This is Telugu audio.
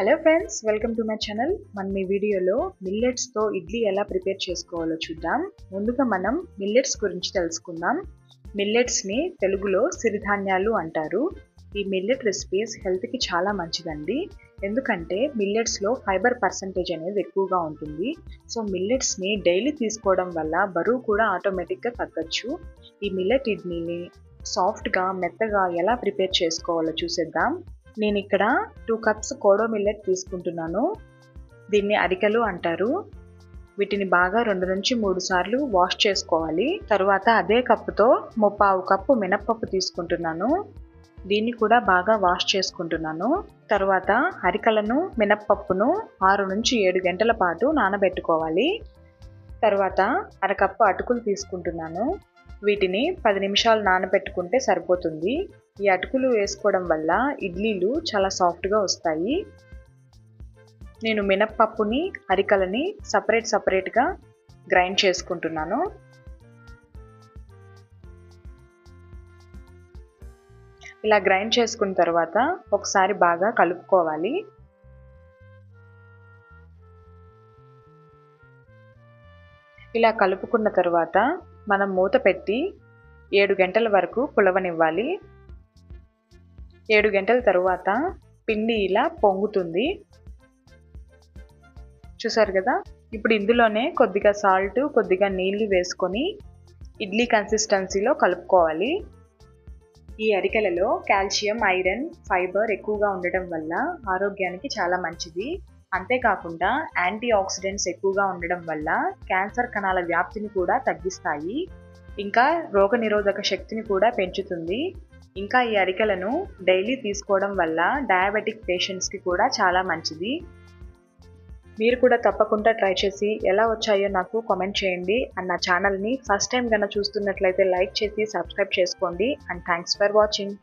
Hello friends welcome to my channel మనం ఈ వీడియోలో మిల్లెట్స్తో ఇడ్లీ ఎలా ప్రిపేర్ చేసుకోవాలో చూద్దాం. ముందుగా మనం మిల్లెట్స్ గురించి తెలుసుకుందాం. మిల్లెట్స్ని తెలుగులో సిరిధాన్యాలు అంటారు. ఈ మిల్లెట్ రెసిపీస్ హెల్త్కి చాలా మంచిదండి. ఎందుకంటే మిల్లెట్స్లో ఫైబర్ పర్సంటేజ్ అనేది ఎక్కువగా ఉంటుంది. సో మిల్లెట్స్ని డైలీ తీసుకోవడం వల్ల బరువు కూడా ఆటోమేటిక్గా తగ్గచ్చు. ఈ మిల్లెట్ ఇడ్లీని సాఫ్ట్గా మెత్తగా ఎలా ప్రిపేర్ చేసుకోవాలో చూసేద్దాం. నేను ఇక్కడ టూ కప్స్ కోడో మిల్లెట్ తీసుకుంటున్నాను. దీన్ని అరికలు అంటారు. వీటిని బాగా రెండు నుంచి మూడు సార్లు వాష్ చేసుకోవాలి. తర్వాత అదే కప్పుతో ముప్పావు కప్పు మినప్పప్పు తీసుకుంటున్నాను. దీన్ని కూడా బాగా వాష్ చేసుకుంటున్నాను. తర్వాత అరికలను మినప్పప్పును ఆరు నుంచి ఏడు గంటల పాటు నానబెట్టుకోవాలి. తర్వాత అరకప్పు అటుకులు తీసుకుంటున్నాను. వీటిని పది నిమిషాలు నానబెట్టుకుంటే సరిపోతుంది. ఈ అటుకులు వేసుకోవడం వల్ల ఇడ్లీలు చాలా సాఫ్ట్గా వస్తాయి. నేను మినప్పప్పుని అరికలని సపరేట్ సపరేట్గా గ్రైండ్ చేసుకుంటున్నాను. ఇలా గ్రైండ్ చేసుకున్న తర్వాత ఒకసారి బాగా కలుపుకోవాలి. ఇలా కలుపుకున్న తర్వాత మనం మూత పెట్టి ఏడు గంటల వరకు పులవనివ్వాలి. ఏడు గంటల తరువాత పిండి ఇలా పొంగుతుంది. చూసారు కదా? ఇప్పుడు ఇందులోనే కొద్దిగా సాల్ట్ కొద్దిగా నీళ్ళు వేసుకొని ఇడ్లీ కన్సిస్టెన్సీలో కలుపుకోవాలి. ఈ అరికెలలో కాల్షియం ఐరన్ ఫైబర్ ఎక్కువగా ఉండటం వల్ల ఆరోగ్యానికి చాలా మంచిది. అంతేకాకుండా యాంటీ ఆక్సిడెంట్స్ ఎక్కువగా ఉండడం వల్ల క్యాన్సర్ కణాల వ్యాప్తిని కూడా తగ్గిస్తాయి. ఇంకా రోగనిరోధక శక్తిని కూడా పెంచుతుంది. ఇంకా ఈ అరికెలను డైలీ తీసుకోవడం వల్ల డయాబెటిక్ పేషెంట్స్కి కూడా చాలా మంచిది. మీరు కూడా తప్పకుండా ట్రై చేసి ఎలా వచ్చాయో నాకు కామెంట్ చేయండి. అండ్ నా ఛానల్ని ఫస్ట్ టైం కన్నా చూస్తున్నట్లయితే లైక్ చేసి సబ్స్క్రైబ్ చేసుకోండి. And thanks for watching